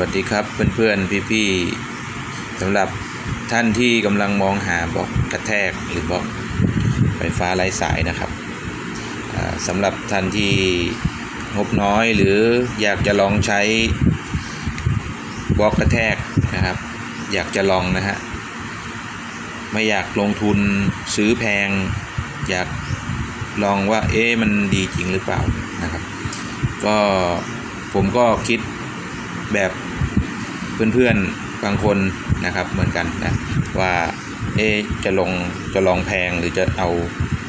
วัสดีครับเพื่อนๆ พี่ๆสำหรับท่านที่กำลังมองหาบล็อกกระแทกหรือบล็อกไฟฟ้าไร้สายนะครับสำหรับท่านที่งบน้อยหรืออยากจะลองใช้บล็อกกระแทกนะครับ อยากจะลองนะฮะไม่อยากลงทุนซื้อแพง อยากลองว่าเอ๊ะมันดีจริงหรือเปล่านะครับ ก็ผมก็คิด แบบเพื่อนๆบางคนนะครับเหมือนกันนะว่าเอ๊จะลองจะลองแพงหรือจะเอา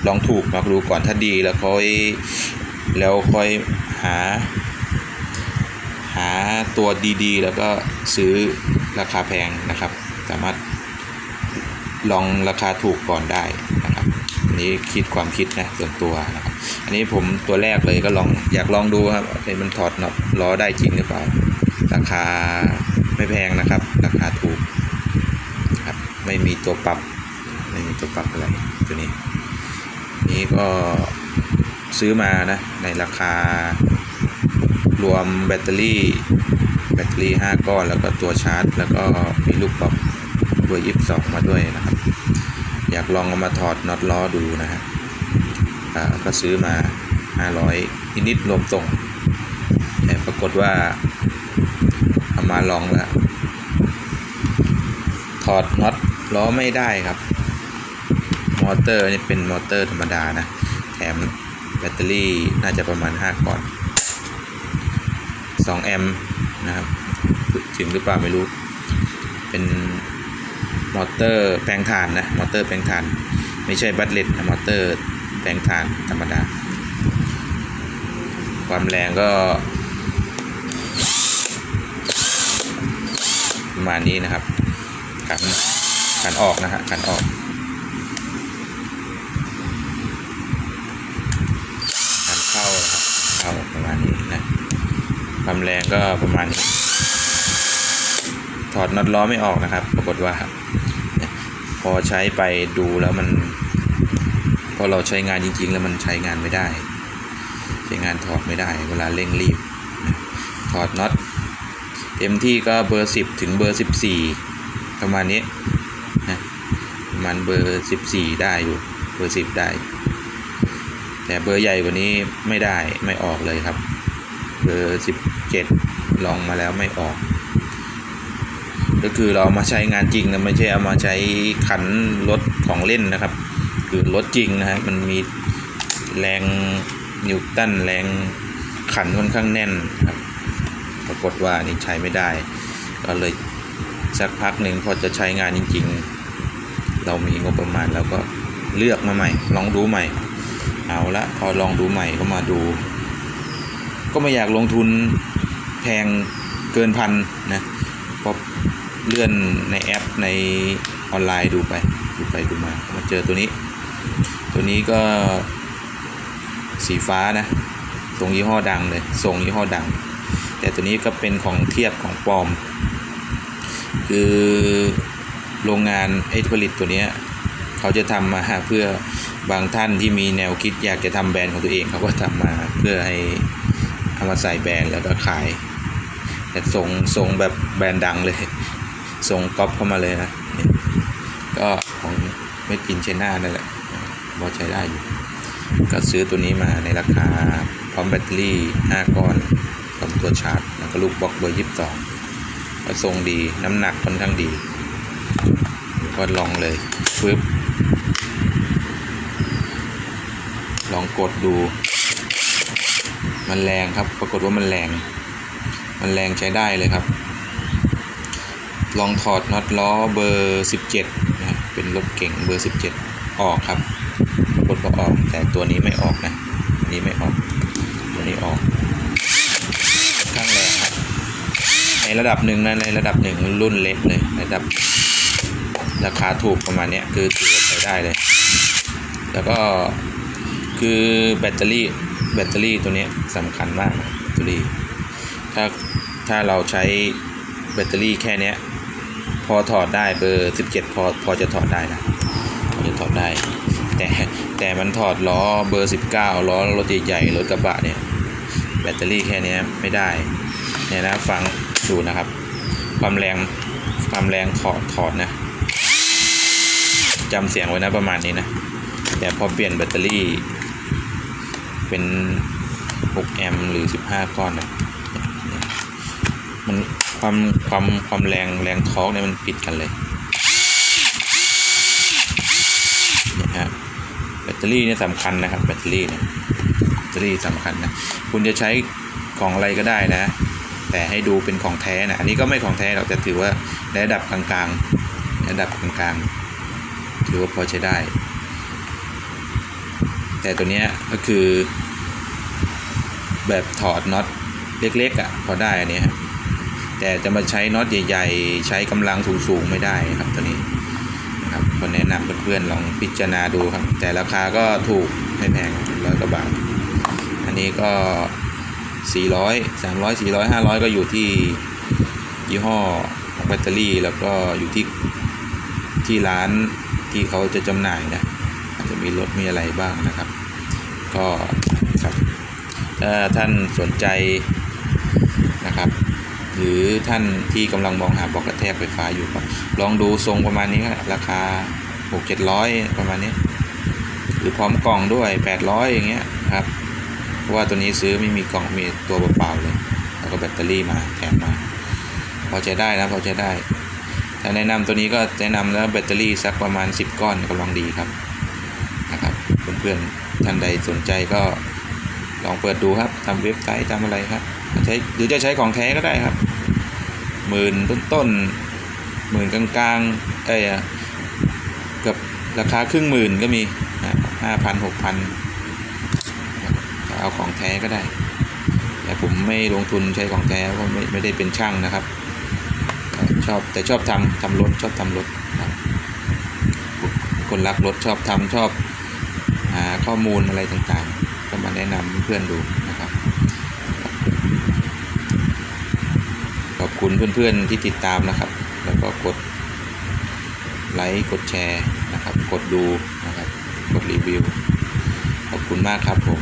ลองถูกมาดูก่อนถ้าดีแล้วค่อยแล้วค่อยหา หาตัวดีๆ แล้วก็ซื้อราคาแพงนะครับ สามารถลองราคาถูกก่อนได้นะครับอันนี้คิดความคิดนะส่วนตัวนะครับอันนี้ผมตัวแรกเลยก็ลองอยากลองดูครับเอ้มันถอดน็อตล้อได้จริงหรือเปล่า ราคาไม่แพงนะครับ ราคาถูกครับ ไม่มีตัวปรับไม่มีตัวปรับอะไรตัวนี้ นี้ก็ซื้อมานะในราคารวมแบตเตอรี่แบตเตอรี่ 5 ก้อน แล้วก็ตัวชาร์จ แล้วก็มีลูกปรับเบอร์ยี่สองมาด้วยนะครับ อยากลองเอามาถอดน็อตล้อดูนะฮะอ่าก็ซื้อมา 500นิดๆรวมส่งแต่ปรากฏว่า มาลองแล้วถอดน็อตล้อไม่ได้ครับ มอเตอร์นี่เป็นมอเตอร์ธรรมดานะ แถมแบตเตอรี่น่าจะประมาณ 5ก่อน2แอมป์นะครับ ถึงหรือเปล่าไม่รู้ เป็นมอเตอร์แปลงถ่านนะ มอเตอร์แปลงถ่าน ไม่ใช่บัตเลตนะมอเตอร์แปลงถ่านธรรมดา ความแรงก็ ประ มาณนี้นะครับขันขันออกนะฮะขันออกขันเข้านะครับเข้าประมาณนี้นะความแรงก็ประมาณนี้ถอดน็อตล้อไม่ออกนะครับ ปรากฏว่าพอใช้ไปดูแล้วมัน พอเราใช้งานจริง ๆ แล้วมันใช้งานไม่ได้ ใช้งานถอดไม่ได้ เวลาเร่งรีบ ถอดน็อต เต็มที่ก็เบอร์สิบถึงเบอร์สิบสี่ประมาณนี้นะประมาณเบอร์สิบสี่ได้อยู่เบอร์สิบได้ แต่เบอร์ใหญ่กว่านี้ไม่ได้ไม่ออกเลยครับ เบอร์สิบเจ็ดลองมาแล้วไม่ออก ก็คือเรามาใช้งานจริงนะไม่ใช่เอามาใช้ขันรถของเล่นนะครับ คือรถจริงนะฮะมันมีแรงนิวตันแรงขันค่อนข้างแน่นครับ ปรากฏว่านี่ใช้ไม่ได้ ก็เลยสักพักหนึ่งพอจะใช้งานจริง ๆ เรามีงบประมาณเราก็เลือกมาใหม่ ลองดูใหม่ เอาละพอลองดูใหม่ก็มาดู ก็ไม่อยากลงทุนแพงเกินพันนะพราะเลื่อนในแอปในออนไลน์ดูไปดูไปดูมามาเจอตัวนี้ ตัวนี้ก็สีฟ้านะตรงยี่ห้อดังเลยทรงยี่ห้อดัง แต่ตัวนี้ก็เป็นของเทียบของปลอม คือโรงงานไอ้ผลิตตัวนี้เขาจะทำมาเพื่อบางท่านที่มีแนวคิดอยากจะทำแบรนด์ของตัวเองเขาก็ทำมาเพื่อให้เอามาใส่แบรนด์แล้วก็ขาย แต่ทรงทรงแบบแบรนด์ดังเลยทรงก๊อปเข้ามาเลยนะก็ของเม็ดกินเชน่านั่นแหละพอใช้ได้อยู่ ก็ซื้อตัวนี้มาในราคาพร้อมแบตเตอรี่ 5 ก้อน พร้อมตัวชาร์จแล้วก็ลูกบล็อกเบอร์ยี่สิบสองทรงดีน้ำหนักค่อนข้างดีก็ลองเลยปึ๊บลองกดดู มันแรงครับ ปรากฏว่ามันแรง มันแรงใช้ได้เลยครับ ลองถอดน็อตล้อเบอร์ 17นะเป็นรถเก่งเบอร์ 17 ออกครับปรากฏว่าออกแต่ตัวนี้ไม่ออกนะนี้ไม่ออก ตัวนี้ออกค่อนข้างแรงครับ ใน ระดับหนึ่งนะในระดับหนึ่งรุ่นเล็กเลยระดับ ราคาถูกประมาณเนี้ยคือถือว่าใช้ได้เลย แล้วก็คือแบตเตอรี่แบตเตอรี่ตัวนี้สำคัญมากนะแบตเตอรี่ถ้าถ้าเราใช้แบตเตอรี่แค่เนี้ยพอถอดได้เบอร์ 17 พอพอจะถอดได้นะพอจะถอดได้ แต่แต่มันถอดล้อเบอร์ 19 ล้อรถใหญ่รถกระบะเนี่ย แบตเตอรี่แค่เนี้ยไม่ได้เนี่ยนะฟัง ดูนะครับ ความแรงความแรงถอดถอดนะจำเสียงไว้นะประมาณนี้นะแต่พอเปลี่ยนแบตเตอรี่ เป็น 6 แอมป์หรือ 15 ก้อนนะมันความความความแรงแรงทอร์กเนี่ยมันผิดกันเลยนะฮะแบตเตอรี่เนี่ยสำคัญนะครับแบตเตอรี่เนี่ยแบตเตอรี่สำคัญนะ คุณจะใช้ของอะไรก็ได้นะ แต่ให้ดูเป็นของแท้นะอันนี้ก็ไม่ของแท้หรอกแต่ถือว่าระดับกลางๆ ระดับกลางๆ ถือว่าพอใช้ได้ แต่ตัวเนี้ยก็คือ แบบถอดน็อตเล็กๆอะ่ะพอได้อันเนี้ยแต่จะมาใช้น็อตใหญ่ ๆ ใช้กำลังสูงๆไม่ได้ครับตัวนี้นะครับคนแนะนำเพื่อนๆลองพิจารณาดูครับ แต่ราคาก็ถูกไม่แพงร้อยกว่าบาท อันนี้ก็ 400 300 400 500 ก็อยู่ที่ยี่ห้อของแบตเตอรี่ แล้วก็อยู่ที่ที่ร้านที่เขาจะจำหน่ายนะอาจจะมีรถมีอะไรบ้างนะครับ ก็ครับถ้าท่านสนใจนะครับ หรือท่านที่กำลังมองหาบล็อกกระแทกไฟฟ้าอยู่ก็ลองดูทรงประมาณนี้ครับราคา 6 700 ประมาณนี้ หรือพร้อมกล่องด้วย 800 อย่างเงี้ยครับ เพราะว่าตัวนี้ซื้อไม่มีกล่องมีตัวเปล่าๆเลย แล้วก็แบตเตอรี่มาแถมมา พอใจได้นะพอใจได้ ถ้าแนะนำตัวนี้ก็แนะนำแล้วแบตเตอรี่สักประมาณ 10 ก้อนกำลังดีครับนะครับเพื่อนๆท่านใดสนใจก็ลองเปิดดูครับทำเว็บไซต์ทำอะไรครับใช้หรือจะใช้ของแท้ก็ได้ครับหมื่นต้นๆหมื่นกลางๆเอ้ยเกับราคาครึ่งหมื่นก็มีห้าพันหกพัน เอาของแท้ก็ได้ แต่ผมไม่ลงทุนใช้ของแท้เพราะไม่ไม่ได้เป็นช่างนะครับ ชอบแต่ชอบทำทำรถชอบทำรถครับคนรักรถชอบทำชอบหาข้อมูลอะไรต่างๆ ก็มาแนะนำเพื่อนๆดูนะครับ ขอบคุณเพื่อนๆที่ติดตามนะครับ แล้วก็กดไลค์กดแชร์นะครับ กดดูนะครับ กดรีวิว ขอบคุณมากครับผม